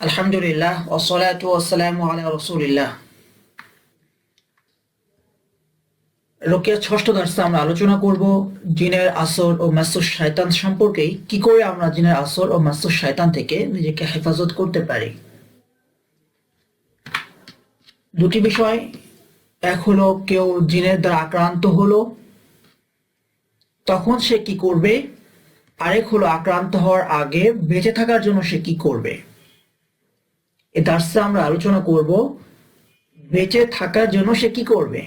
আলহামদুলিল্লাহ রাসূলিল্লাহ। ষষ্ঠ আমরা আলোচনা করব জিনের আসর ও মাসুর শয়তান সম্পর্কেই কি করে আমরা জিনের আসর ও মাসুর থেকে নিজেকে হেফাজত করতে পারি। দুটি বিষয়, এক হলো কেউ জিনের দ্বারা আক্রান্ত হলো, তখন সে কি করবে? আরেক হলো আক্রান্ত হওয়ার আগে বেঁচে থাকার জন্য সে কি করবে? এ দার্সে আমরা আলোচনা করব বেঁচে থাকার জন্য সে কি করবে।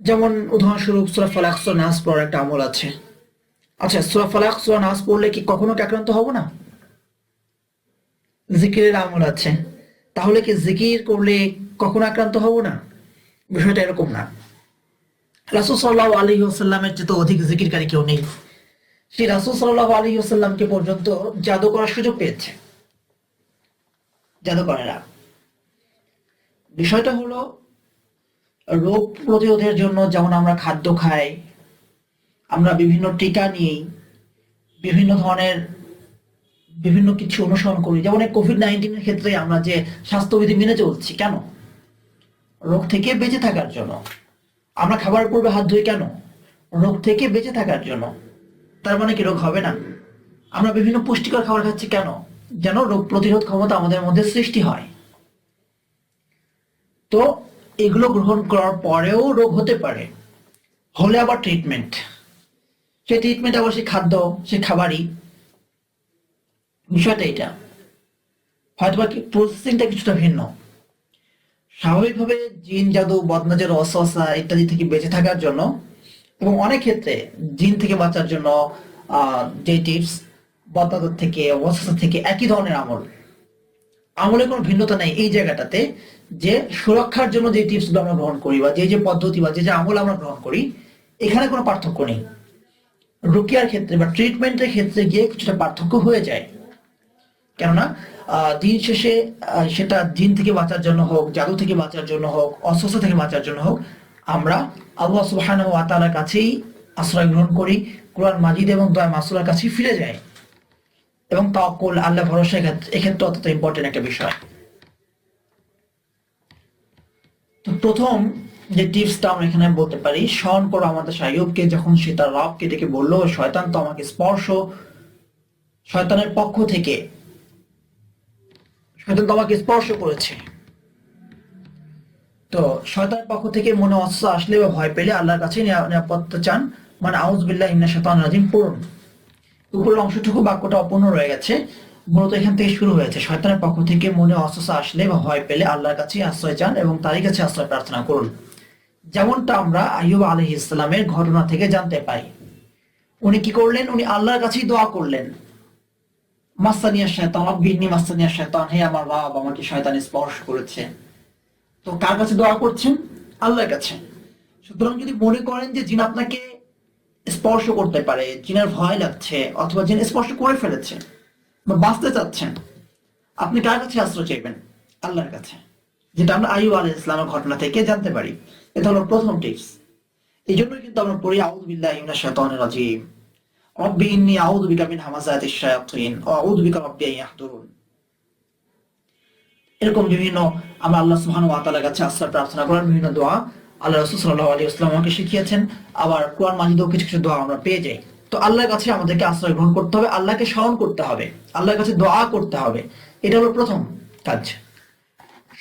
যেমন উদাহরণস্বরূপ সুরা ফালাক সুরা নাস পড়ার একটা আমল আছে। আচ্ছা সুরা ফালাক সুরা নাস পড়লে কি কখনো আক্রান্ত হব না? জিকিরের আমল আছে। তাহলে কি জিকির করলে কখনো আক্রান্ত হব না? বিষয়টা এরকম না। রাসুল সাল্লাহ আলী আসাল্লামের চেয়ে তো অধিক জিকিরকারী কেউ নেই। সেই রাসুল সাল্লাহ আলী আসাল্লামকে পর্যন্ত জাদু করার সুযোগ পেয়েছে। জাদুকরেরা। বিষয়টা হলো, রোগ প্রতিরোধের জন্য যেমন আমরা খাদ্য খাই, আমরা বিভিন্ন টিকা নিই, বিভিন্ন ধরনের বিভিন্ন কিছু অনুসরণ করি। যেমন কোভিড নাইন্টিনের ক্ষেত্রে আমরা যে স্বাস্থ্যবিধি মেনে চলছি, কেন? রোগ থেকে বেঁচে থাকার জন্য। আমরা খাবার পূর্বে হাত ধুই কেন? রোগ থেকে বেঁচে থাকার জন্য। তার মানে কি রোগ হবে না? আমরা বিভিন্ন পুষ্টিকর খাবার খাচ্ছি কেন? যেন রোগ প্রতিরোধ ক্ষমতা আমাদের মধ্যে সৃষ্টি হয়। তো এগুলো গ্রহণ করার পরেও রোগ হতে পারে। হলে আবার ট্রিটমেন্ট সে ট্রিটমেন্ট আবার সে খাদ্য, সে খাবারই। বিষয়টা এটা। হয়তো বা প্রসেসিংটা কিছুটা ভিন্ন। স্বাভাবিকভাবে জিন, জাদু বদনজর অসহসা ইত্যাদি থেকে বেঁচে থাকার জন্য এবং অনেক ক্ষেত্রে জিন থেকে বাঁচার জন্য যে টিপস বদনজর থেকে অসহসা থেকে একই ধরনের আমল। আমলে কোনো ভিন্নতা নেই এই জায়গাটাতে যে সুরক্ষার জন্য যে টিপস আমরা গ্রহণ করি বা যে যে পদ্ধতি বা যে যে আমল আমরা গ্রহণ করি, এখানে কোনো পার্থক্য নেই। রুকিয়ার ক্ষেত্রে বা ট্রিটমেন্টের ক্ষেত্রে গিয়ে কিছুটা পার্থক্য হয়ে যায়। কেননা দিন শেষে সেটা দিন থেকে বাঁচার জন্য হোক, জাদু থেকে বাঁচার জন্য হোক অসুস্থ থেকে বাঁচার জন্য হোক, আমরা আল্লাহ সুবহানাহু ওয়া তাআলার কাছেই আশ্রয় গ্রহণ করি, কোরআন মাজিদ এবং দয়া মাসুলার কাছেই ফিরে যাই। এবং তাওয়াক্কুল আল্লাহ ভরসা এক্ষেত্রে- অত্যন্ত ইম্পর্টেন্ট একটা বিষয়। তো প্রথম যে টিপসটা আমরা এখানে বলতে পারি, স্মরণ করো আমাদের সাইয়ুবকে যখন সে তার রবকে ডেকে বলল, শয়তান তো আমাকে স্পর্শ, শয়তানের পক্ষ থেকে, শয়তান তো আমাকে স্পর্শ করেছে। তো শয়তানের পক্ষ থেকে মনে অস্ত্র আসলে বা ভয় পেলে আল্লাহর কাছে নিরাপত্তা চান। মানে আউজ বিল্লাহ ইন্না শতান রাজিম, পড়ুন। উপরের অংশটুকু বাক্যটা অপূর্ণ রয়ে গেছে। মূলত এখান থেকে শুরু হয়েছে। শয়তানের পক্ষ থেকে মনে অস্ত্র আসলে বা ভয় পেলে আল্লাহর কাছে আশ্রয় চান এবং তারই কাছে আশ্রয় প্রার্থনা করুন। যেমনটা আমরা আইয়ুব আলহ ইসলামের ঘটনা থেকে জানতে পাই। উনি কি করলেন? উনি আল্লাহর কাছেই দোয়া করলেন। মাস্তানিয়া শয়তান বিন্নি মাস্তানিয়া শয়তান, হে আমার বাবা আমাকে শয়তান স্পর্শ করেছে। তো কার কাছে দোয়া করছেন? আল্লাহর কাছে। সুতরাং যদি মনে করেন যে জিন আপনাকে স্পর্শ করতে পারে, জিনের ভয় লাগছে অথবা জিন স্পর্শ করে ফেলেছে বা বাঁচতে চাচ্ছেন আপনি কার কাছে আশ্রয় চাইবেন? আল্লাহর কাছে। যেটা আমরা আইয়ুব আলাইহিস ইসলামের ঘটনা থেকে জানতে পারি। এটা হলো প্রথম টিপস এই জন্যই কিন্তু আমরা পড়ি, আউযু বিল্লাহি মিনাশ শাইতানির রাজিম। রব্বি ইন্নী আউযু বিকা মিন হামাযাতিশ শায়াতিন। ওয়া বিকা রব্বি ইয়াহদুরুন। এরকম বিভিন্ন আমরা আল্লাহ সুবহানাহু ওয়া তাআলার কাছে আশ্রয় প্রার্থনা করার বিভিন্ন দোয়া আল্লাহ রাসূল সাল্লাল্লাহু আলাইহি ওয়াসাল্লাম আমাকে শিখিয়েছেন, আবার কোরআন মাজিদেও কিছু কিছু দোয়া আমরা পেয়ে যাই। তো আল্লাহর কাছে আমাদেরকে আশ্রয় গ্রহণ করতে হবে, আল্লাহকে স্মরণ করতে হবে, আল্লাহর কাছে দোয়া করতে হবে। এটা হলো প্রথম কাজ।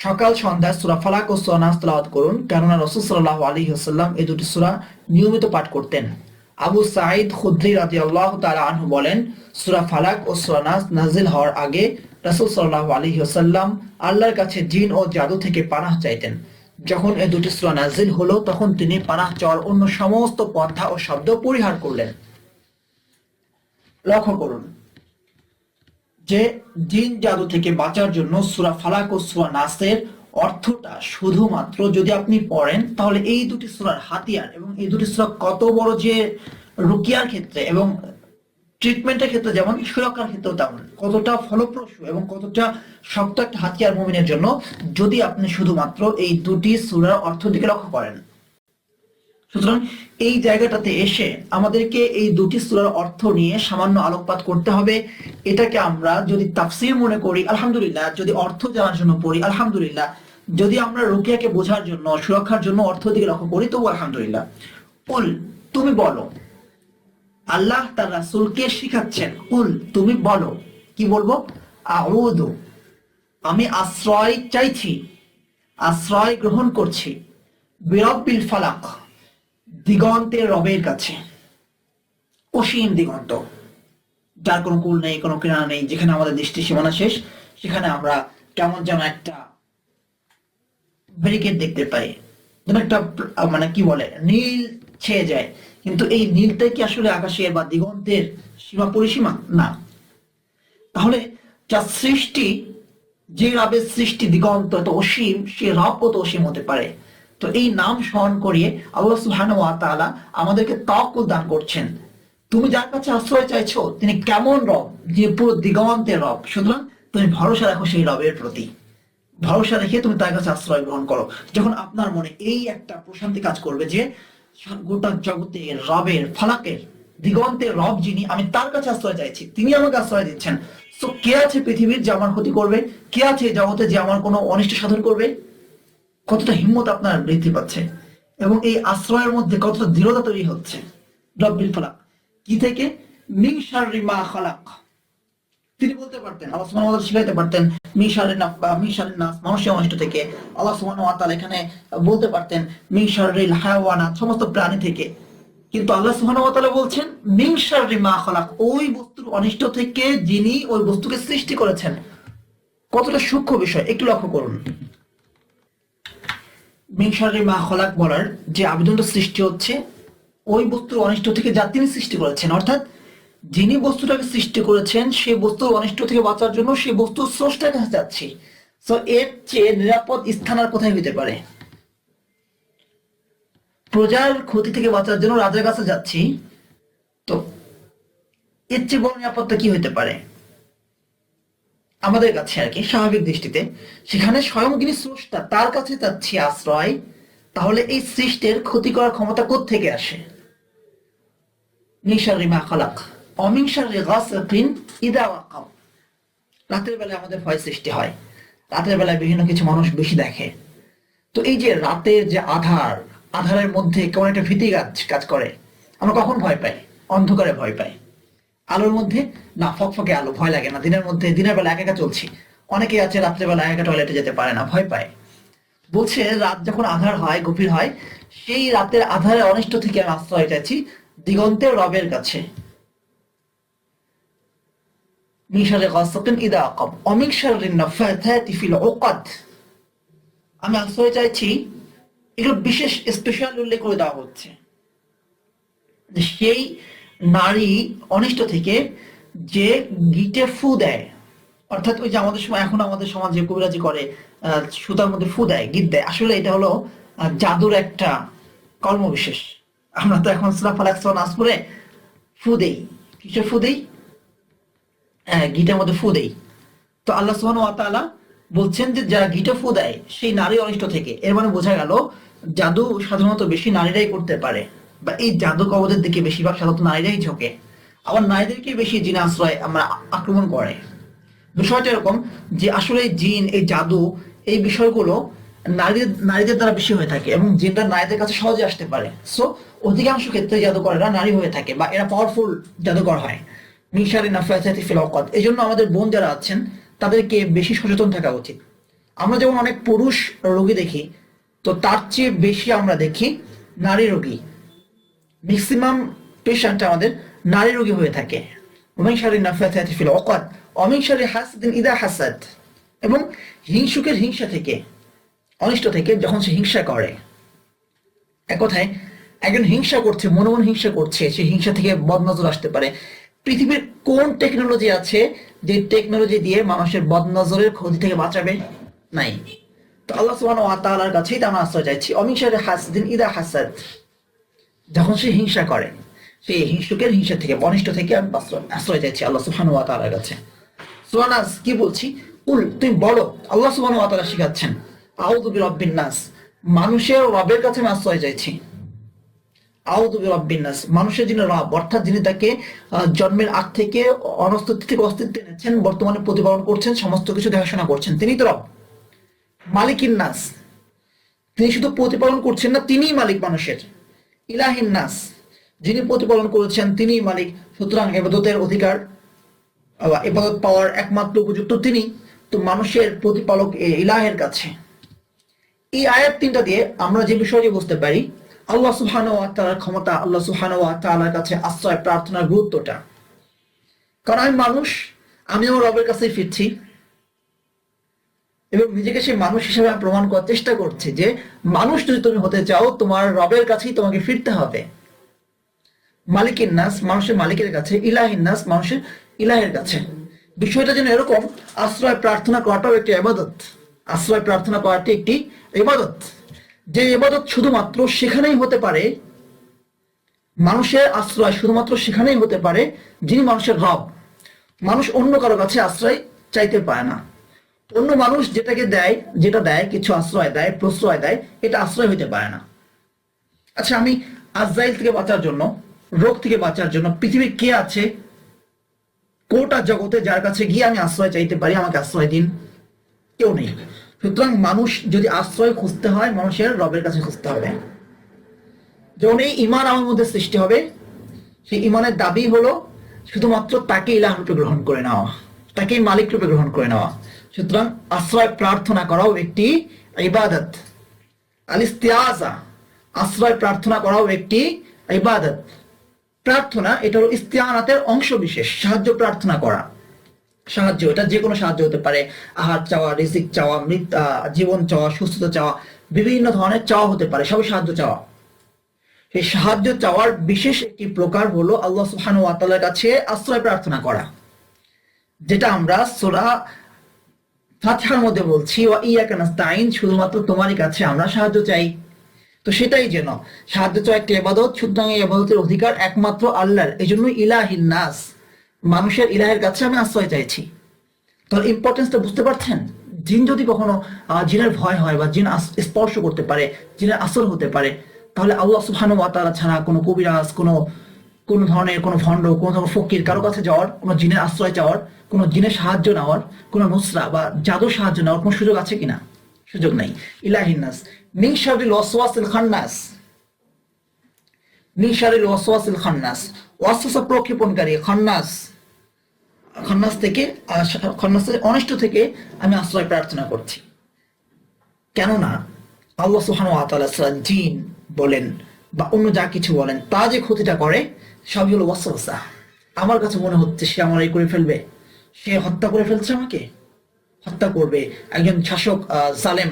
সকাল, সন্ধ্যা, সূরা ফালাক ও সূরা নাস তেলাওয়াত করুন, কেননা রাসূল সাল্লাল্লাহু আলাইহি ওয়াসাল্লাম এই দুটি সূরা নিয়মিত পাঠ করতেন। আবু সাঈদ খুদরি রাদিয়াল্লাহু তাআলা আনহু বলেন, সুরা ফালাক ও সূরা নাস নাজিল হওয়ার আগে রসুল সাল্লাল্লাহু আলাইহি ওয়াসাল্লাম আল্লাহর কাছে জিন ও জাদু থেকে পানাহ চাইতেন। যখন এই দুটি সূরা নাজিল হলো, তখন তিনি পানাহ চাওয়ার অন্য সমস্ত পন্থা ও শব্দ পরিহার করলেন। লক্ষ্য করুন যে জিন জাদু থেকে বাঁচার জন্য সুরা ফালাক ও সুরা নাসের অর্থটা শুধুমাত্র যদি আপনি পড়েন, তাহলে এই দুটি সুরার হাতিয়ার এবং এই দুটি সুরা কত বড় যে রুকিয়ার ক্ষেত্রে এবং ট্রিটমেন্টের ক্ষেত্রে যেমন সুরক্ষার ক্ষেত্রেও তেমন। কতটা ফলপ্রসূ এবং কতটা শক্ত একটা হাতিয়ার মুমিনের জন্য যদি আপনি শুধুমাত্র এই দুটি সুরার অর্থ দিকে লক্ষ্য করেন। সুতরাং এই জায়গাটাতে এসে আমাদেরকে এই দুটি সূরার অর্থ নিয়ে সামান্য আলোকপাত করতে হবে। এটাকে আমরা যদি তাফসীর মনে করি, আলহামদুলিল্লাহ। যদি অর্থ জানার জন্য পড়ি, আলহামদুলিল্লাহ। যদি আমরা রুকিয়াকে বোঝার জন্য, সুরক্ষার জন্য অর্থ দিকে লক্ষ্য করি, তবু আলহামদুলিল্লাহ। কুল, তুমি বলো। আল্লাহ তার রাসূলকে শিখাচ্ছেন, কুল, তুমি বলো, কি বলব? আউযু, আমি আশ্রয় চাইছি, আশ্রয় গ্রহণ করছি, বিরব্বিল ফালাক, দিগন্তের রবের কাছে, অসীম দিগন্ত। যার কোনো কুল নেই, কোনো কিনারা নেই, যেখানে আমাদের দৃষ্টি সীমানা শেষ, সেখানে আমরা কেমন যেন একটা ব্যারিকেড দেখতে পাই। যেন একটা মানে কি বলে, নীল ছেয়ে যায়। কিন্তু এই নীলটা কি আসলে আকাশের বা দিগন্তের সীমা পরিসীমা? না। তাহলে যা সৃষ্টি, যে রবের সৃষ্টি দিগন্ত এত অসীম, সে রব কত অসীম হতে পারে? তো এই নাম স্মরণ করিয়ে আল্লাহ সুবহানাহু ওয়া তাআলা আমাদেরকে তাওয়াক্কুল দান করছেন। তুমি যার কাছে আশ্রয় চাইছো, তিনি কেমন রব? যে পুরো দিগন্তের রব। সুতরাং তুমি ভরসা রাখো সেই রবের প্রতি। ভরসা রেখে তুমি তার কাছে আশ্রয় গ্রহণ করো। যখন আপনার মনে এই একটা প্রশান্তি কাজ করবে যে গোটা জগতের রবের, ফালাকের দিগন্তের রব যিনি, আমি তার কাছে আশ্রয় চাইছি। তিনি আমাকে আশ্রয় দিচ্ছেন। তো কে আছে পৃথিবীর যে আমার ক্ষতি করবে? কে আছে জগতে যে আমার কোনো অনিষ্ট সাধন করবে? কতটা হিম্মত আপনার বৃদ্ধি পাচ্ছে? এবং এই আশ্রয়ের মধ্যে কতটা দৃঢ়তা তৈরি হচ্ছে? রব্বিল ফালাক। কি থেকে? মিং শাররি মা খালাক। তিনি বলতে পারতেন, আল্লাহ সুবহানাহু ওয়া শিখাইতে পারতেন, মিশারের নাফ বা মিশারের নাস মানুষের অনিষ্ট থেকে। আল্লাহ সুবহানাহু ওয়া এখানে বলতে পারতেন, মিশারিল হায়াওয়ানাত, সমস্ত প্রাণী থেকে। কিন্তু আল্লাহ সুবহানাহু ওয়া বলছেন শাররি মা খালাক, ওই বস্তুর অনিষ্ট থেকে যিনি ওই বস্তুকে সৃষ্টি করেছেন। কতটা সূক্ষ্ম বিষয়, একটু লক্ষ্য করুন। শাররি মা খালাক বলার যে আবেদনটা সৃষ্টি হচ্ছে, ওই বস্তুর অনিষ্ট থেকে যা তিনি সৃষ্টি করেছেন, অর্থাৎ যিনি বস্তুটাকে সৃষ্টি করেছেন, সেই বস্তুর অনিষ্ট থেকে বাঁচার জন্য সেই বস্তু স্রষ্টার কাছে যাচ্ছি। তো এর চেয়ে নিরাপদ স্থান আর কোথায় হইতে পারে? প্রজার ক্ষতি থেকে বাঁচার জন্য রাজার কাছে যাচ্ছি। তো, এর চেয়ে বড় নিরাপত্তা কি হইতে পারে? আমাদের কাছে আর কি, স্বাভাবিক দৃষ্টিতে। সেখানে স্বয়ং যিনি স্রষ্টা তার কাছে যাচ্ছি আশ্রয়, তাহলে এই সৃষ্টির ক্ষতি করার ক্ষমতা থেকে আসে? মিশারি মা অমিংসারি গাসিন ইদা রাতের বেলায় আমাদের ভয় সৃষ্টি হয়। রাতের বেলায় বিভিন্ন কিছু মানুষ বেশি দেখে। তো এই যে রাতের যে আধার, আধারের মধ্যে কেমন একটা ভীতি কাজ কাজ করে, আমরা কখন ভয় পাই? অন্ধকারে ভয় পাই। আলোর মধ্যে? না, ফকফকে আলো, ভয় লাগে না। দিনের মধ্যে, দিনের বেলা একা একা চলছি। অনেকে আছে রাত্রেবেলা একা টয়লেটে যেতে পারে না, ভয় পায়। বলছে, রাত যখন আধার হয়, গভীর হয়, সেই রাতের আধারের অনিষ্ট থেকে আমি আশ্রয় চাইছি দিগন্তের রবের কাছে। এগুলো বিশেষ স্পেশাল উল্লেখ করে দেওয়া হচ্ছে। যে সেই নারী অনিষ্ট থেকে যে গিটে ফু দেয়, অর্থাৎ ওই যে আমাদের সময়, এখন আমাদের সমাজে কবিরাজি করে সুতার মধ্যে ফু দেয়, গিট দেয়, আসলে এটা হলো জাদুর একটা কর্মবিশেষ। আমরা তো এখন সুরা ফালাক নাস পড়ে, ফু দেই। কিসে ফু দেই? হ্যাঁ, গিটার মধ্যে ফু দেই। তো আল্লাহ সুবহানাহু ওয়া তাআলা বলছেন যে যারা গিটা ফু দেয় সেই নারী অনিষ্ট থেকে। এর মানে বোঝা গেল জাদু সাধারণত বেশি নারীরাই করতে পারে বা এই জাদু কবদের দিকে বেশিরভাগ সাধারণত নারীরাই ঝোঁকে। আবার নারীদেরকে বেশি জিন আশ্রয় আমরা আক্রমণ করে। বিষয়টা এরকম যে আসলে জিন এই জাদু এই বিষয়গুলো নারীদের নারীদের দ্বারা বেশি হয়ে থাকে এবং জিনরা নারীদের কাছে সহজে আসতে পারে। সো অধিকাংশ ক্ষেত্রে জাদুকরেরা নারী হয়ে থাকে বা এরা পাওয়ারফুল জাদুকর হয়। মিশারি নাফায়াতি ফিল অকাদ এই জন্য আমাদের বোন যারা আছেন, তাদেরকে বেশি সচেতন থাকা উচিত। আমরা যেমন অনেক পুরুষ রোগী দেখি, তো তার চেয়ে বেশি আমরা দেখি নারী রোগী। ম্যাক্সিমাম পেশেন্ট আমাদের নারী রোগী হয়ে থাকে। অমিংসারি নাফায়াতি ফিল অকাদ অমিংসারি হাসদিন ইদা হাসাদ। এবং হিংসুকের হিংসা থেকে, অনিষ্ট থেকে যখন সে হিংসা করে। এক কথায় একজন হিংসা করছে মনে মনে হিংসা করছে, সে হিংসা থেকে বদনজর আসতে পারে। পৃথিবীর কোন টেকনোলজি আছে যে টেকনোলজি দিয়ে মানুষের বদনজরের ক্ষতি থেকে বাঁচাবে? নাই। তো আল্লাহ সুবহানাহু ওয়া তাআলার কাছেই আমরা আশ্রয় চাইছি। অমিংসারে হাসদিন ইদা হাসাদ। যখন সে হিংসা করে সেই হিংসুকের হিংসা থেকে অনিষ্ট থেকে আমি আশ্রয়- চাইছি আল্লাহ সুবহানাহু ওয়া তাআলার কাছে। সুবহানাস কি বলছি? উল তুমি বলো, আল্লাহ সুবহানাহু ওয়া তাআলা শিখাচ্ছেন, আউযু বিরাব্বিন নাস। মানুষের রবের কাছে আমি আশ্রয় চাইছি। মানুষের যিনি রব, অর্থাৎ যিনি তাকে জন্মের আগ থেকে অনস্তিত্ব থেকে অস্তিত্বে এনেছেন, বর্তমানে প্রতিপালন করছেন, সমস্ত কিছু দেখাশোনা করছেন। তিনি তো রব। মালিকিন তিনি শুধু প্রতিপালন করছেন না, তিনিই মালিক মানুষের। ইলাহিন নাস। যিনি প্রতিপালন করেছেন, তিনিই মালিক। সুতরাং এবাদতের অধিকার এবাদত পাওয়ার একমাত্র উপযুক্ত তিনি। তো মানুষের প্রতিপালক ইলাহের কাছে। এই আয়াত তিনটা দিয়ে আমরা যে বিষয়টি বুঝতে পারি আল্লাহ ওয়া ক্ষমতা, আল্লাহ ওয়া কাছে আশ্রয়, প্রার্থনার গুরুত্বটা। কারণ আমি মানুষ আমি আমিও রবের কাছে ফিরছি। এবং নিজেকে সেই মানুষ হিসেবে প্রমাণ করার চেষ্টা করছি যে, মানুষ যদি তুমি হতে চাও, তোমার রবের কাছেই তোমাকে ফিরতে হবে। মালিকের নাস মানুষের মালিকের কাছে ইলাহিন নাস মানুষের ইলাহের কাছে। বিষয়টা যেন এরকম, আশ্রয় প্রার্থনা করাটাও একটি এবাদত আশ্রয় প্রার্থনা করাটি একটি ইবাদত। যে ইবাদত শুধুমাত্র সেখানেই হতে পারে, মানুষের আশ্রয় শুধুমাত্র সেখানেই হতে পারে যিনি মানুষের রব। মানুষ অন্য কারও কাছে আশ্রয় চাইতে পারে না। অন্য মানুষ যেটাকে দেয়, যেটা দেয়, কিছু আশ্রয় দেয়, প্রশ্রয় দেয়, এটা আশ্রয় হতে পারে না। আচ্ছা আমি আজরাইল থেকে বাঁচার জন্য, রোগ থেকে বাঁচার জন্য, পৃথিবীর কে আছে, কোটা জগতে যার কাছে গিয়ে আমি আশ্রয় চাইতে পারি, আমাকে আশ্রয় দিন? কেউ নেই। সুতরাং মানুষ যদি আশ্রয় খুঁজতে হয়, মানুষের রবের কাছে খুঁজতে হবে। যখন এই ইমান আমার মধ্যে সৃষ্টি হবে। সেই ইমানের দাবি হলো শুধুমাত্র তাকে ইলাহ রূপে গ্রহণ করে নেওয়া, তাকে মালিক রূপে গ্রহণ করে নেওয়া। সুতরাং আশ্রয় প্রার্থনা করাও একটি ইবাদত। আল আলিস্তিয়াজা আশ্রয় প্রার্থনা করাও একটি ইবাদত। প্রার্থনা, এটা হলো ইস্তিয়ানাতের অংশ বিশেষ সাহায্য প্রার্থনা করা। সাহায্য, এটা যে কোনো সাহায্য হতে পারে। আহার চাওয়া, রিজিক চাওয়া, মৃত জীবন চাওয়া, সুস্থতা চাওয়া, বিভিন্ন ধরনের চাওয়া হতে পারে। সবই সাহায্য চাওয়া। সেই সাহায্য চাওয়ার বিশেষ একটি প্রকার হলো আল্লাহ সুবহানাহু ওয়া তাআলার কাছে আশ্রয় প্রার্থনা করা। যেটা আমরা সূরা ফাতিহার মধ্যে বলছি, ওয়া ইয়াকা নাস্তাইন শুধুমাত্র তোমারই কাছে আমরা সাহায্য চাই। তো সেটাই যেন, সাহায্য চাওয়া একটি ইবাদত, সুতরাং এই ইবাদতের অধিকার একমাত্র আল্লাহর এই জন্য ইলাহিন নাস। মানুষের ইলাহের কাছে আমি আশ্রয় চাইছি। তাহলে ইম্পর্টেন্সটা বুঝতে পারছেন? জিন যদি কখনো জিনের ভয় হয় বা জিন স্পর্শ করতে পারে, জিনের আসর হতে পারে, তাহলে আল্লাহ ওয়া তাআলা ছাড়া কোনো কবিরাজ, কোনো, কোন ধরনের কোনো ভণ্ড, কোনো ধরনের ফকির কারও কাছে যাওয়ার, কোনো জিনের আশ্রয় চাওয়ার, কোনো জিনের সাহায্য নেওয়ার, কোনো নুসরা বা জাদুর সাহায্য নেওয়ার কোনো সুযোগ আছে কিনা? সুযোগ নাই। ইলাহিনাস শারিল ওয়াসওয়াসিল খান্নাস। ওয়াসওয়াসিল খান্নাস। ওয়াসওয়াসা প্রক্ষেপণকারী, খান্নাস। থেকে অনিষ্ট থেকে আমি আশ্রয় প্রার্থনা করছি। কেননা, আল্লাহ ছাড়া জিন বলেন বা অন্য যা কিছু বলেন, তা যে ক্ষতিটা করে, সবই হলো ওয়াসওয়াসা। আমার কাছে মনে হচ্ছে সে আমার এই করে ফেলবে। সে হত্যা করে ফেলছে আমাকে। হত্যা করবে। একজন শাসক জালেম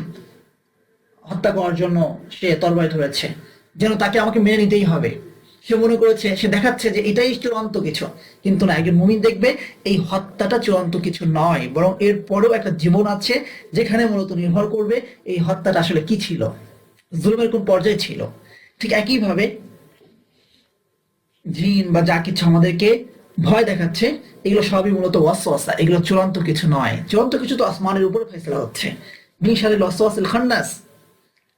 হত্যা করার জন্য সে তরবারি ধরেছে। যেন তাকে আমাকে মেনে নিতেই হবে। সে মনে করেছে, সে দেখাচ্ছে যে এটাই চূড়ান্ত কিছু। কিন্তু না, একজন মুমিন দেখবে এই হত্যাটা চূড়ান্ত কিছু নয়, বরং এর পরেও একটা জীবন আছে যেখানে মূলত নির্ভর করবে এই হত্যাটা আসলে কি ছিল। জুলুমের কোন পর্যায়ে ছিল। ঠিক একইভাবে জিন বা যা কিছু আমাদেরকে ভয় দেখাচ্ছে, এগুলো সবই মূলত এগুলো চূড়ান্ত কিছু নয়। চূড়ান্ত কিছু তো আসমানের উপরে ফেসলা হচ্ছে। মিশালিল ওয়াসওয়াসিল খান্নাস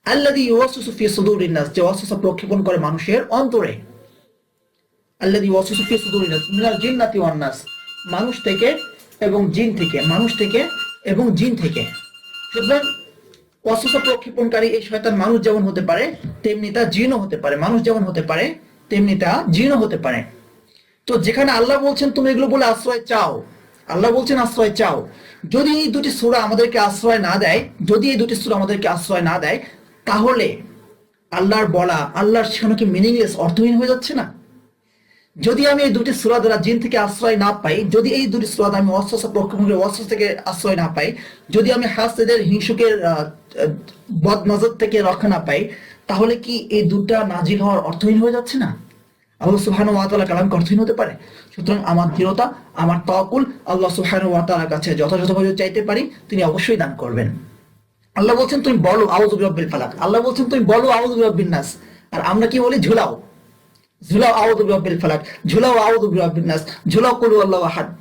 নাস, যে ওয়াসওয়াসা প্রক্ষেপণ করে মানুষের অন্তরে। নাস, মিনাল মানুষ থেকে এবং জিন থেকে, মানুষ থেকে এবং জিন থেকে। সুতরাং ওয়াসওয়াসা প্রক্ষেপণকারী এই শয়তান মানুষ যেমন হতে পারে, তেমনি তা জিনও হতে পারে, মানুষ যেমন হতে পারে, তেমনি তা জিনও হতে পারে। তো যেখানে আল্লাহ বলছেন, তুমি এগুলো বলে আশ্রয় চাও। আল্লাহ বলছেন, আশ্রয় চাও। যদি এই দুটি সূরা আমাদেরকে আশ্রয় না দেয়, যদি এই দুটি সূরা আমাদেরকে আশ্রয় না দেয় তাহলে আল্লাহর বলা, আল্লাহর শেখানো কি মিনিংলেস অর্থহীন হয়ে যাচ্ছে না? যদি আমি এই দুটি সূরা দ্বারা জিন থেকে আশ্রয় না পাই, যদি এই দুটি সূরা দ্বারা আমি অস্ত্র অস্ত্র থেকে আশ্রয় না পাই, যদি আমি হাসদের, হিংসুকের বদ নজর থেকে রক্ষা না পাই, তাহলে কি এই দুটা নাজিল হওয়ার অর্থহীন হয়ে যাচ্ছে না? আল্লাহ সুবহানাহু ওয়া তাআলা কালাম অর্থহীন হতে পারে? সুতরাং আমার দৃঢ়তা, আমার তকুল আল্লাহ সুবহানাহু ওয়াতালার কাছে যথাযথভাবে চাইতে পারি, তিনি অবশ্যই দান করবেন। আল্লাহ বলছেন, তুমি বলো বিরাব্বিল ফালাক। আল্লাহ বলছেন, তুমি বলো বিরাব্বিন নাস। আর আমরা কি বলি? ঝুলাও। ঝুলাও, আউযু বিরাব্বিল ফালাক। ঝুলাও, আউযু বিরাব্বিন নাস। ঝুলাও, কুলু আল্লাহু আহাদ।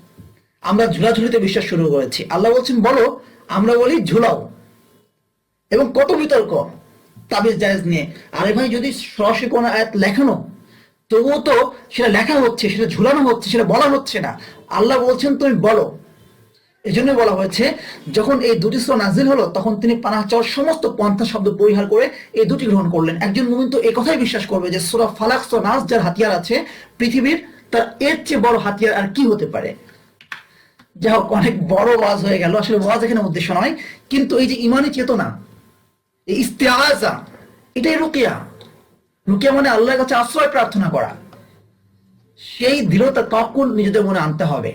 আমরা ঝুলাঝুলিতে বিশ্বাস শুরু করেছি। আল্লাহ বলছেন, বলো। আমরা বলি, ঝুলাও। এবং কত বিতর্ক, তাবিজ জায়েজ নিয়ে। আরে ভাই, যদি সরাসরি কোনো আয়াত লেখানো, তবুও তো সেটা লেখা হচ্ছে, সেটা ঝুলানো হচ্ছে, সেটা বলা হচ্ছে না। আল্লাহ বলছেন, তুমি বলো। এই জন্য বলা হয়েছে, যখন এই দুটি সুরা নাজিল হলো, তখন তিনি পানাহ চাওয়ার সমস্ত পন্থা শব্দ পরিহার করে এই দুটি গ্রহণ করলেন। একজন মুমিন তো এই কথাই বিশ্বাস করবে যে, সুরা ফালাক, সুরা নাস যার হাতিয়ার আছে, পৃথিবীর তার এর চেয়ে বড় হাতিয়ার আর কি হতে পারে? যাই হোক, অনেক বড় ওয়াজ হয়ে গেল। আসলে ওয়াজ এখানে উদ্দেশ্য নয়, কিন্তু এই যে ইমানি চেতনা, এই ইস্তেআজা, এটাই রুকিয়া। রুকিয়া মানে আল্লাহর কাছে আশ্রয় প্রার্থনা করা। সেই দৃঢ়তা তখন নিজেদের মনে আনতে হবে।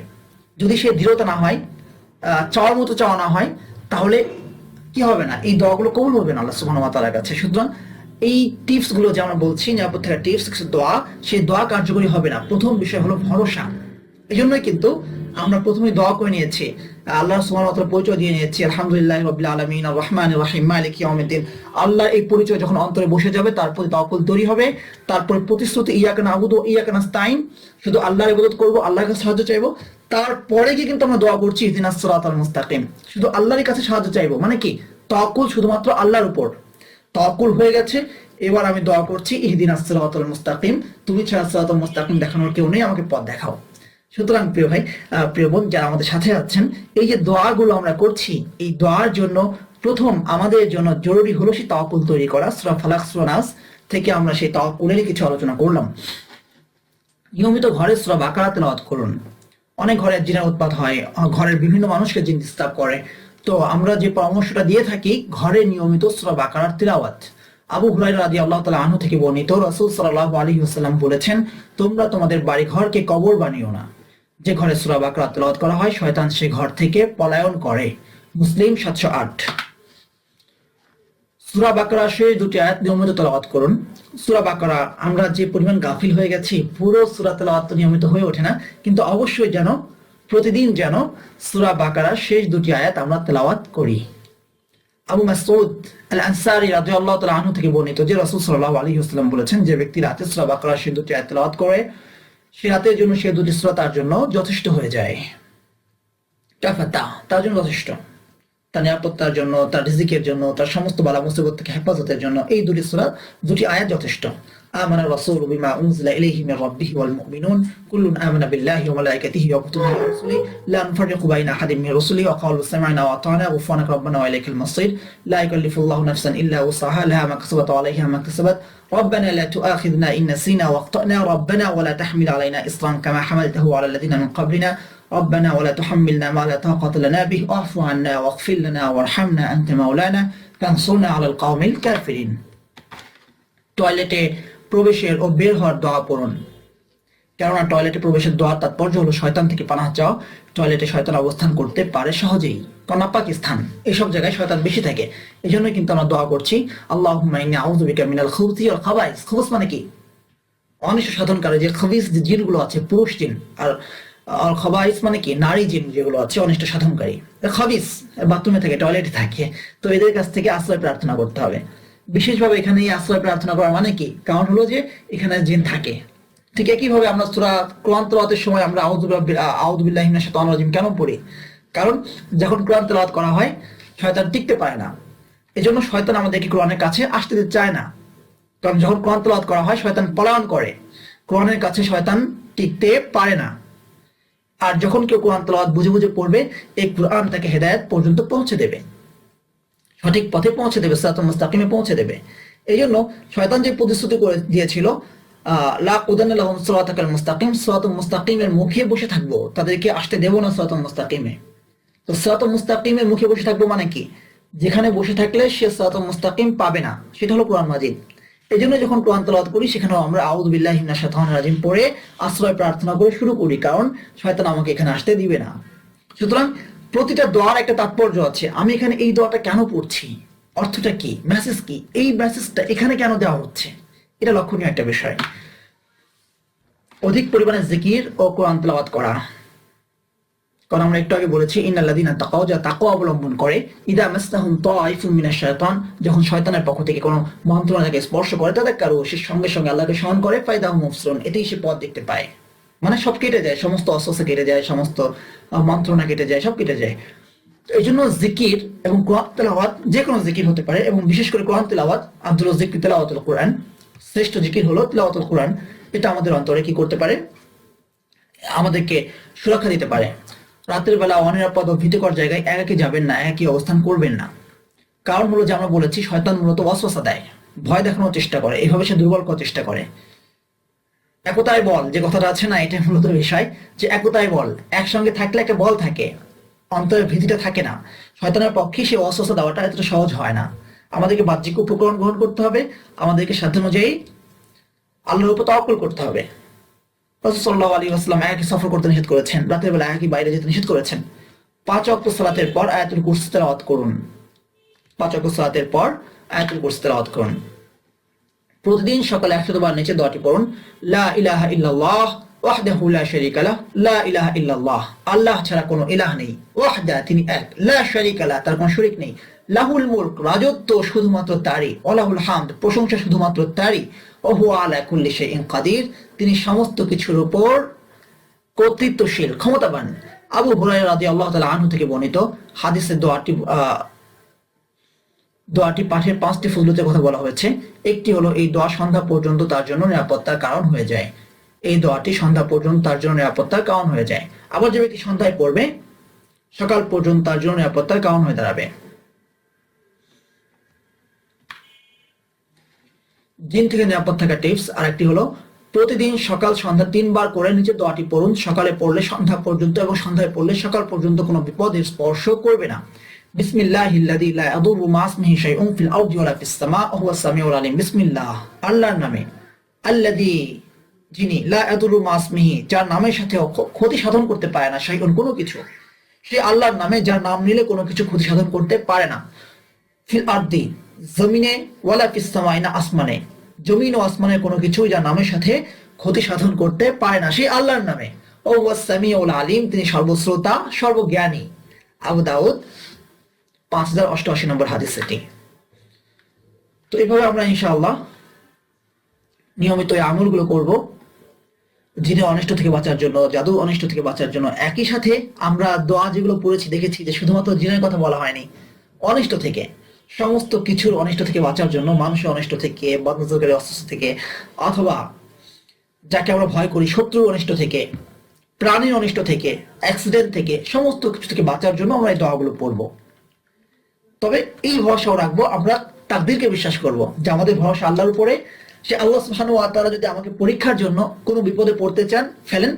যদি সেই দৃঢ়তা না হয় চাওয়ার মতো চাওয়া না হয়, তাহলে কি হবে না? এই দোয়াগুলো কবুল হবে না আল্লাহ সুবহানাহু ওয়া তাআলার কাছে। সুতরাং এই টিপসগুলো যে আমরা বলছি নিরাপদ থাকার টিপস দোয়া, সেই দোয়া কার্যকরী হবে না। প্রথম বিষয় হলো ভরসা। এই জন্যই কিন্তু আমরা প্রথমে দোয়া করে নিয়েছি। আল্লাহ সুবহানাহু পরিচয় দিয়ে নিয়েছি। আলহামদুলিল্লাহ রাব্বিল আলামিন আর রহমানির রহিম, মালিক ইয়াউমিদ্দিন। আল্লাহর এই পরিচয় যখন অন্তরে বসে যাবে, তারপরে তাওয়াক্কুল তৈরি হবে। তারপরে প্রতিশ্রুতি, ইয়াকা ওয়া ইয়াকা নাস্তাইন শুধু আল্লাহর ইবাদত করব, আল্লাহর কাছে সাহায্য চাইব। তারপরে গিয়ে কিন্তু আমরা দোয়া করছি, ইহদিনাস সিরাতাল মুস্তাকিম শুধু আল্লাহর কাছে সাহায্য চাইব। মানে কি? তাওয়াক্কুল শুধুমাত্র আল্লাহর উপর। তাওয়াক্কুল হয়ে গেছে। এবার আমি দোয়া করছি, ইহদিনাস সিরাতাল মুস্তাকিম তুমি ছাড়া সিরাতাল মুস্তাকিম দেখানোর কেউ নেই, আমাকে পথ দেখাও। সুতরাং প্রিয় ভাই প্রিয় বোন যারা আমাদের সাথে আছেন, এই যে দোয়াগুলো আমরা করছি, এই দোয়ার জন্য প্রথম আমাদের জন্য জরুরি হলো সেই তাওয়াক্কুল তৈরি করা, সূরা ফালাক, সূরা নাস থেকে আমরা সেই তাওয়াক্কুলের কিছু আলোচনা করলাম। নিয়মিত ঘরে সূরা বাকারা তেলাওয়াত করুন। অনেক ঘরে জিনের উৎপাত হয়, ঘরের বিভিন্ন মানুষকে জিন ডিস্টার্ব করে। তো আমরা যে পরামর্শটা দিয়ে থাকি, ঘরে নিয়মিত সূরা বাকারার তিলাওয়াত। আবু হুরাইরা রাদিয়াল্লাহু তাআলা আনহু থেকে বর্ণিত রাসূল সাল্লাল্লাহু আলাইহি ওয়াসাল্লাম বলেছেন, তোমরা তোমাদের বাড়ি ঘরকে কবর বানিও না। যে ঘরে সূরা বাকারা তেলাওয়াত করা হয়, শয়তান সে ঘর থেকে পলায়ন করে। মুসলিম 708 সুরা বাকারা শেষ দুটি আয়াত নিয়মিত তেলাওয়াত করুন। সুরা বাকারা, আমরা যে পরিমাণ গাফিল হয়ে গেছি, পুরো সুরা তেলাওয়াত নিয়মিত হয়ে ওঠে না, কিন্তু অবশ্যই যেন, প্রতিদিন যেন সুরা বাকারা শেষ দুটি আয়াত আমরা তেলাওয়াত করি। আবু মাসউদ আল আনসারী রাদিয়াল্লাহু তাআলা আনহু থেকে বর্ণিত যে রাসূল সাল্লাল্লাহু আলাইহি ওয়াসাল্লাম বলেছেন, যে ব্যক্তি রাতে সুরা বাকারা শেষ দুটি আয়াত তেলাওয়াত করে সে রাতের জন্য সে দুটি তার জন্য যথেষ্ট হয়ে যায়। তার জন্য যথেষ্ট। তার নিরাপত্তার জন্য তার রিজিকের জন্য তার সমস্ত বালা মুসিবত থেকে হেফাজতের জন্য এই দুটি সূরা দুটি আয়াত যথেষ্ট آمن الرسول بما أنزل إليه من ربه والمؤمنون كل آمن بالله وملائكته وكتبه ورسله لا نفرق بين أحد من رسله وقالوا سمعنا وأطعنا غفرانك ربنا وإليك المصير لا يكلف الله نفسا إلا وسعها لها ما كسبت وعليها ما كسبت ربنا لا تؤاخذنا إن نسينا واخطأنا ربنا ولا تحمل علينا إصرا كما حملته على الذين من قبلنا ربنا ولا تحملنا ما لا طاقة لنا به واعف عنا واغفر لنا وارحمنا أنت مولانا فانصرنا على القوم الكافرين টয়লেটে প্রবেশের ও বের হওয়ার দোয়া পড়ুন কেননা টয়লেটে প্রবেশের দোয়ার তাৎপর্য হলো শয়তান থেকে পানাহ চাওয়া টয়লেটে শয়তান অবস্থান করতে পারে সহজেই কনা পাকিস্তান এইসব জায়গায় শয়তান বেশি থাকে এই জন্য কিন্তু আমরা দোয়া করছি আল্লাহ আউযু বিকা মিনাল খুবুসি ওয়াল খাবাইস খুবুস মানে কি অনিষ্ট সাধনকারী যে খবিস যে জিনগুলো আছে পুরুষ জিন আর আর খবাইস মানে কি? নারী জিন যেগুলো আছে, অনিষ্ট সাধনকারী। খবিস বাথরুমে থাকে, টয়লেটে থাকে। তো এদের কাছ থেকে আশ্রয় প্রার্থনা করতে হবে। বিশেষভাবে এখানে আশ্রয় প্রার্থনা করা মানে কি? কারণ হলো যে, এখানে জিন থাকে। ঠিক একইভাবে আমরা সুরা কোরআন তেলাওয়াতের সময় আমরা আউদুবিল্লাহ রাজিম কেন পড়ি? কারণ যখন কোরআন তেলাওয়াত করা হয়, শয়তান টিকতে পারে না। এজন্য শয়তান আমাদেরকে কোরআনের কাছে আসতে চায় না। কারণ যখন কোরআন তেলাওয়াত করা হয়, শয়তান পলায়ন করে। কোরআনের কাছে শয়তান টিকতে পারে না। আর যখন কেউ কোরআন তেলাওয়াত বুঝে বুঝে পড়বে, এই কোরআন তাকে হেদায়েত পর্যন্ত পৌঁছে দেবে। সঠিক পথে পৌঁছে দেবে, সিরাতুল মুস্তাকিমে পৌঁছে দেবে। এই জন্য শয়তান যে প্রতিশ্রুতি করে দিয়েছিল মুখে বসে থাকব। তাদেরকে আসতে দেবো না সিরাতুল মুস্তাকিমে। তো সিরাতুল মুস্তাকিমের মুখে বসে থাকব মানে কি? যেখানে বসে থাকলে সে সিরাতুল মুস্তাকিম পাবে না। সেটা হলো কোরআন মাজিদ। এই জন্য যখন কোরআন তেলাওয়াত করি সেখানে আমরা আউযু বিল্লাহি মিনাশ শাইতানির রাজিম পড়ে আশ্রয় প্রার্থনা করে শুরু করি, কারণ শয়তান আমাকে এখানে আসতে দিবে না। সুতরাং প্রতিটা দোয়ার একটা তাৎপর্য আছে, আমি এখানে এই দোয়াটা কেন পড়ছি? অর্থটা কি? মেসেজ কি? এই মেসেজটা এখানে কেন দেওয়া হচ্ছে? এটা লক্ষণীয় একটা বিষয়। অধিক পরিমাণে জিকির ও কোরআন তেলাওয়াত করা। কারণ আমরা একটু আগে বলেছি, ইন্নাল্লাযীনা তাকাও যা তাকওয়া অবলম্বন করে, ইদা মাসনাহুম তাইফুম মিনাশ শাইতান যখন শয়তানের পক্ষ থেকে কোনো মন্ত্রণা তাকে স্পর্শ করে তাদের কারও সে সঙ্গে সঙ্গে আল্লাহকে স্মরণ করে ফায়দাহুম মুফসিরুন এতেই সে পথ দেখতে পায়। মানে সব কেটে যায়, সমস্ত অস্বস্তি কেটে যায়, সমস্ত মন্ত্রণা কেটে যায়, সব কেটে যায়। এই জন্য জিকির এবং কোরআন তেলাওয়াত যে কোনো জিকির হতে পারে এবং বিশেষ করে কোরআন তেলাওয়াত, আব্দুল জিকির তেলাওয়াতুল কোরআন, শ্রেষ্ঠ জিকির হলো তেলাওয়াতুল কোরআন। এটা আমাদের অন্তরে কি করতে পারে? আমাদেরকে সুরক্ষা দিতে পারে। রাতের বেলা অনিরাপদ ও ভীতিকর জায়গায় একাকি যাবেন না একই অবস্থান করবেন না। কারণ যে আমরা বলেছি, শয়তান মূলত ওয়াসওয়াসা দেয়, ভয় দেখানোর চেষ্টা করে এইভাবে সে দুর্বল করার চেষ্টা করে। একতায় বল, যে কথাটা আছে না এটা মূলত বিষয়, যে একতায় বল, একসঙ্গে থাকলে একটা বল থাকে, অন্তরের ভীতিটা থাকে না। শয়তানের পক্ষে সে অস্বস্থ দেওয়াটা এতটা সহজ হয় না। আমাদেরকে বাহ্যিক উপকরণ গ্রহণ করতে হবে, আমাদেরকে সাধ্য অনুযায়ী আল্লাহর উপর তাওয়াক্কুল করতে হবে। রসুল্লাহ আলী আসলাম সফর করতে নিষেধ করেছেন। রাতের বেলা বাইরে যেতে নিষেধ করেছেন। পাঁচ অক্ট সালাতের পর আয়াতুল কুরসি তেলাওয়াত করুন। পাঁচ অক্ট সালাতের পর আয়াতুল কুরসি তেলাওয়াত করুন। প্রতিদিন সকালে একশত বার নিচে দোয়াটি পড়ুন, লা ইলাহা ইল্লাল্লাহ লা শারীকা লাহ, লা ইলাহা ইল্লাল্লাহ। আল্লাহ ছাড়া কোনো ইলাহ নেই। ওয়াহদা, তিনি এক। লা শারীকা লাহ, তার কোনো শরীক নেই। লাহুল মুলক, রাজত্ব শুধুমাত্র তারই। ওয়ালাহুল হামদ, প্রশংসা শুধুমাত্র তারই। তিনি সমস্ত কিছুর উপর কর্তৃত্বশীল, ক্ষমতাবান। আবু হুরায়রা রাদিয়াল্লাহু তাআলা আনহু থেকে বর্ণিত হাদিসের দোয়াটি দোয়াটি পাঠের পাঁচটি ফজলতের কথা বলা হয়েছে। একটি হলো, এই দোয়া সন্ধ্যা পর্যন্ত তার জন্য নিরাপত্তার কারণ হয়ে যায়। এই দোয়াটি সন্ধ্যা পর্যন্ত তার জন্য নিরাপত্তার কারণ হয়ে যায়। আবার যে ব্যক্তি সন্ধ্যায় পড়বে, সকাল পর্যন্ত তার জন্য নিরাপত্তার কারণ হয়ে দাঁড়াবে। জিন থেকে নিরাপদ থাকা টিপস আর একটি হলো প্রতিদিন সকাল সন্ধ্যা তিনবার করে নিচে দোয়াটি পড়ুন। সকালে পড়লে সন্ধ্যা পর্যন্ত এবং সন্ধ্যায় পড়লে সকাল পর্যন্ত কোনো বিপদের স্পর্শ করবে না। বিসমিল্লাহিল্লাযী লা ইয়াদুররু মা শাইউন ফিল আরদি ওয়ালা ফিস সামা সামিউল আলিম। বিসমিল্লাহ, আল্লাহর নামে। আল্লাযী যিনি লা ইয়াদুররু মা যার নামের সাথে ক্ষতি সাধন করতে পারে না শাইউন কোনো কিছু, সে আল্লাহর নামে যার নাম নিলে কোনো কিছু ক্ষতি সাধন করতে পারে না। ফিল আরদি, জমিনে ওয়ালা ফিস সামাই না আসমানে। জমিন ও আসমানের কোনো কিছু যার নামের সাথে ক্ষতি সাধন করতে পারে না, সেই আল্লাহর নামে। ও সামিউল আলিম, তিনি সর্বশ্রোতা, সর্বজ্ঞানী। আবু দাউদ, পাঁচ হাজার অষ্টআশি নম্বর হাদিস এটি তো এভাবে আমরা ইনশাআল্লাহ নিয়মিত এই আমলগুলো করব। জিনের অনিষ্ট থেকে বাঁচার জন্য, জাদু অনিষ্ট থেকে বাঁচার জন্য একই সাথে আমরা দোয়া যেগুলো পড়েছি, দেখেছি যে শুধুমাত্র জিনের কথা বলা হয়নি, অনিষ্ট থেকে। সমস্ত কিছুর অনিষ্ট থেকে বাঁচার জন্য, মানুষের অনিষ্ট থেকে বদনজরকারী অস্ত্র থেকে, অথবা যাকে আমরা ভয় করি, শত্রুর অনিষ্ট থেকে, প্রাণীর অনিষ্ট থেকে অ্যাক্সিডেন্ট থেকে, সমস্ত কিছু থেকে বাঁচার জন্য আমরা এই দোয়াগুলো পড়ব। তবে এই ভরসাও রাখব, আমরা তাকদিরকে বিশ্বাস করব যে আমাদের ভরসা আল্লাহর উপরে। সে আল্লাহ ওয়া তাআলা যদি আমাকে পরীক্ষার জন্য কোনো বিপদে পড়তে চান, ফেলেন,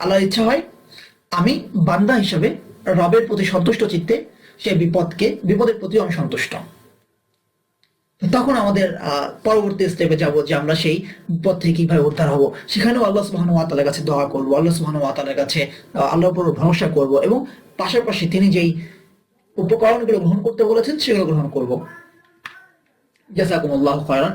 আল্লাহর ইচ্ছা হয়, আমি বান্দা হিসেবে, রবের প্রতি সন্তুষ্ট চিত্তে সেই বিপদকে, বিপদের প্রতি আমি সন্তুষ্ট। তখন আমাদের পরবর্তী স্টেপে যাব যে আমরা সেই বিপদ থেকে কীভাবে উদ্ধার হব। সেখানেও আল্লাহ সুবহানাহু ওয়া তাআলার কাছে দোয়া করব, আল্লাহ সুবহানাহু ওয়া তাআলার কাছে আল্লাহর উপর ভরসা করব এবং পাশাপাশি তিনি যেই উপকরণগুলো গ্রহণ করতে বলেছেন সেগুলো গ্রহণ করব। জাযাকুমুল্লাহু খায়রান।